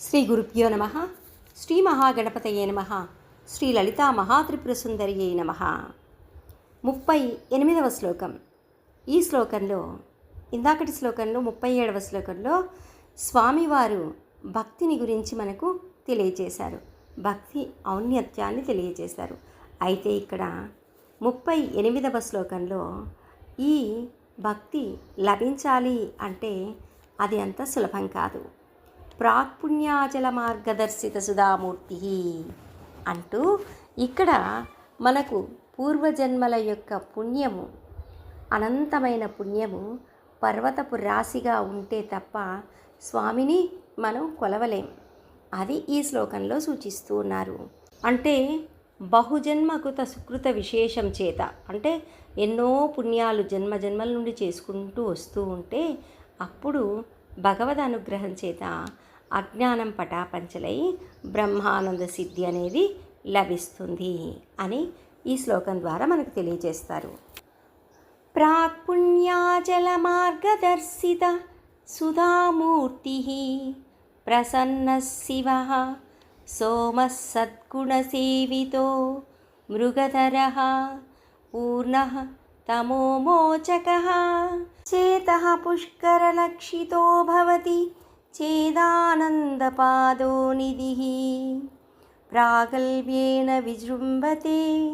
శ్రీ గురుభ్యో నమ. శ్రీ మహాగణపతయే నమ. శ్రీ లలితా మహాత్రిపుర సుందరియే నమ. ముప్పై ఎనిమిదవ శ్లోకం. ఈ శ్లోకంలో ఇందాకటి శ్లోకంలో ముప్పై ఏడవ శ్లోకంలో స్వామివారు భక్తిని గురించి మనకు తెలియజేశారు. భక్తి ఔన్నత్యాన్ని తెలియజేశారు. అయితే ఇక్కడ ముప్పై ఎనిమిదవ శ్లోకంలో ఈ భక్తి లభించాలి అంటే అది అంత సులభం కాదు. ప్రాక్పుణ్యాచల మార్గదర్శిత సుధామూర్తి అంటూ ఇక్కడ మనకు పూర్వజన్మల యొక్క పుణ్యము అనంతమైన పుణ్యము పర్వతపు రాశిగా ఉంటే తప్ప స్వామిని మనం కొలవలేం. అది ఈ శ్లోకంలో సూచిస్తూ ఉన్నారు. అంటే బహుజన్మకృత సుకృత విశేషం చేత అంటే ఎన్నో పుణ్యాలు జన్మ జన్మల నుండి చేసుకుంటూ వస్తూ ఉంటే అప్పుడు భగవద్ అనుగ్రహం చేత అజ్ఞానం పటాపంచలై బ్రహ్మానంద సిద్ధి అనేది లభిస్తుంది అని ఈ శ్లోకం ద్వారా మనకు తెలియజేస్తారు. ప్రాక్పుణ్యాచలమార్గదర్శిత సుధామూర్తి ప్రసన్న శివ సోమసద్గుణసేవితో మృగధర మృగధరः తమోమోచక. చేత పుష్కరలక్షితో భవతి చేదానందపాదో నిధిः ప్రాగల్భ్యేన విజృంభతే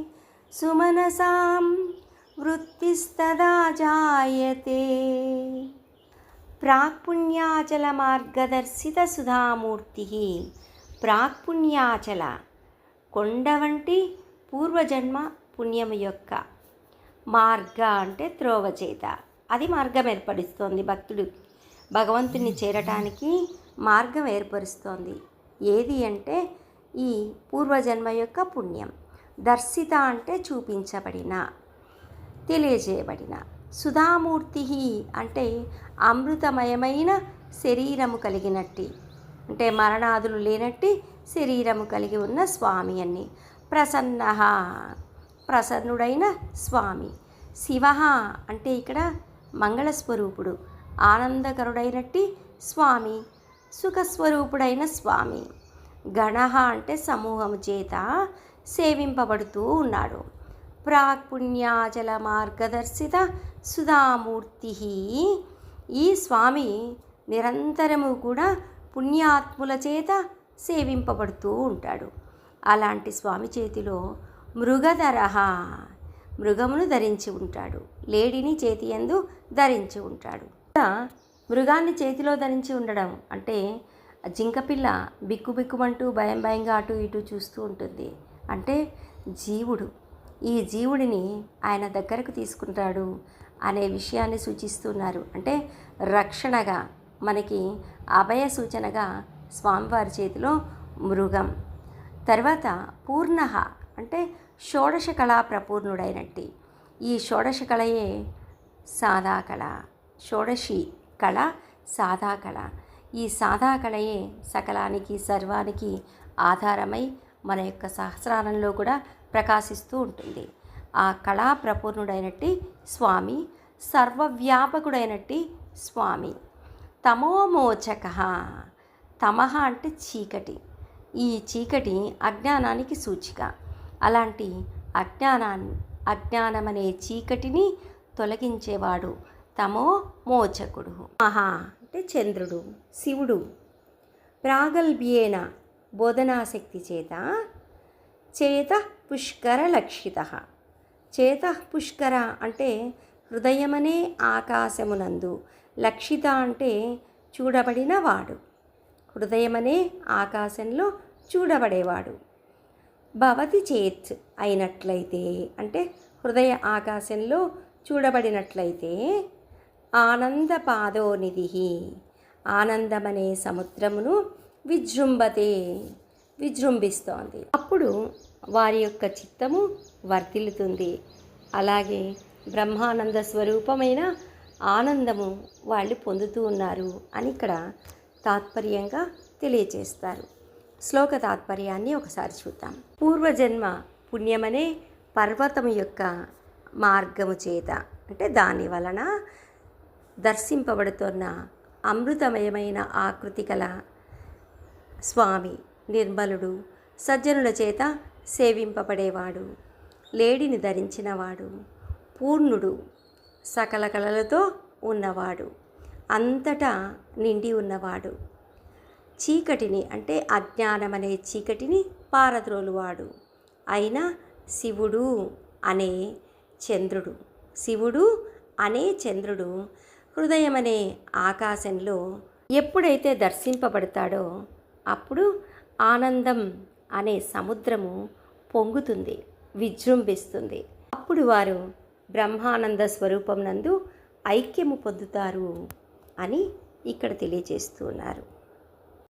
సుమనసాం వృత్తిస్తదా జాయతే ప్రాక్పుణ్యాచల మార్గదర్శిత సుధామూర్తి ప్రాక్పుణ్యాచల కొండ వంటి పూర్వజన్మ పుణ్యము యొక్క మార్గ అంటే త్రోవచేత అది మార్గం ఏర్పరుస్తోంది భక్తుడు. భగవంతుని చేరటానికి మార్గం ఏర్పరుస్తోంది. ఏది అంటే ఈ పూర్వజన్మ యొక్క పుణ్యం. దర్శిత అంటే చూపించబడిన తెలియజేయబడిన. సుధామూర్తి అంటే అమృతమయమైన శరీరము కలిగినట్టి అంటే మరణాదులు లేనట్టి శరీరము కలిగి ఉన్న స్వామి అని ప్రసన్న ప్రసన్నుడైన స్వామి. శివ అంటే ఇక్కడ మంగళస్వరూపుడు. ఆనందకరుడైనట్టి స్వామి సుఖస్వరూపుడైన స్వామి. గణ అంటే సమూహము చేత సేవింపబడుతూ ఉన్నాడు. ప్రాక్పుణ్యాచల మార్గదర్శిత సుధామూర్తి ఈ స్వామి నిరంతరము కూడా పుణ్యాత్ముల చేత సేవింపబడుతూ ఉంటాడు. అలాంటి స్వామి చేతిలో మృగధరహ మృగమును ధరించి ఉంటాడు. లేడిని చేతి ఎందు ధరించి ఉంటాడు. మృగాన్ని చేతిలో ధరించి ఉండడం. అంటే జింకపిల్ల బిక్కు బిక్కుమంటూ భయం భయంగా అటు ఇటు చూస్తూ ఉంటుంది. అంటే జీవుడు. ఈ జీవుడిని ఆయన దగ్గరకు తీసుకుంటాడు అనే విషయాన్ని సూచిస్తున్నారు. అంటే రక్షణగా మనకి అభయ సూచనగా స్వామివారి చేతిలో మృగం. తర్వాత పూర్ణ అంటే షోడశ కళా ప్రపూర్ణుడైనట్టి. ఈ షోడశ కళయే సాదా కళ షోడశి కళ సాదా కళ. ఈ సాదా కళయే సకలానికి సర్వానికి ఆధారమై మన యొక్క సహస్రారంలో కూడా ప్రకాశిస్తూ ఉంటుంది. ఆ కళా ప్రపూర్ణుడైనట్టి స్వామి సర్వవ్యాపకుడైనట్టి స్వామి. తమోమోచక. తమహ అంటే చీకటి. ఈ చీకటి అజ్ఞానానికి సూచిక. అలాంటి అజ్ఞానాన్ని అజ్ఞానమనే చీకటిని తొలగించేవాడు తమో మోచకుడు మహా అంటే చంద్రుడు శివుడు. ప్రాగల్భ్యేన బోధనాశక్తి చేత చేత పుష్కర లక్షిత. చేత పుష్కర అంటే హృదయమనే ఆకాశమునందు లక్షిత అంటే చూడబడిన వాడు. హృదయమనే ఆకాశంలో చూడబడేవాడు. భవతి చేత్ అయినట్లయితే అంటే హృదయ ఆకాశంలో చూడబడినట్లయితే ఆనందపాదోనిధి. ఆనందమనే సముద్రమును విజృంభతే విజృంభిస్తోంది. అప్పుడు వారి యొక్క చిత్తము వర్ధిల్లుతుంది. అలాగే బ్రహ్మానంద స్వరూపమైన ఆనందము వాళ్ళు పొందుతూ ఉన్నారు అని ఇక్కడ తాత్పర్యంగా తెలియచేస్తారు. శ్లోక తాత్పర్యాన్ని ఒకసారి చూద్దాం. పూర్వజన్మ పుణ్యమనే పర్వతం యొక్క మార్గము చేత అంటే దాని వలన దర్శింపబడుతున్న అమృతమయమైన ఆకృతి కల స్వామి నిర్మలుడు సజ్జనుల చేత సేవింపబడేవాడు. లేడిని ధరించినవాడు. పూర్ణుడు సకల కళలతో ఉన్నవాడు. అంతటా నిండి ఉన్నవాడు. చీకటిని అంటే అజ్ఞానమనే చీకటిని పారద్రోలువాడు. అయినా శివుడు అనే చంద్రుడు. శివుడు అనే చంద్రుడు హృదయమనే ఆకాశంలో ఎప్పుడైతే దర్శింపబడతాడో అప్పుడు ఆనందం అనే సముద్రము పొంగుతుంది విజృంభిస్తుంది. అప్పుడు వారు బ్రహ్మానంద స్వరూపం నందు ఐక్యము పొందుతారు అని ఇక్కడ తెలియజేస్తున్నారు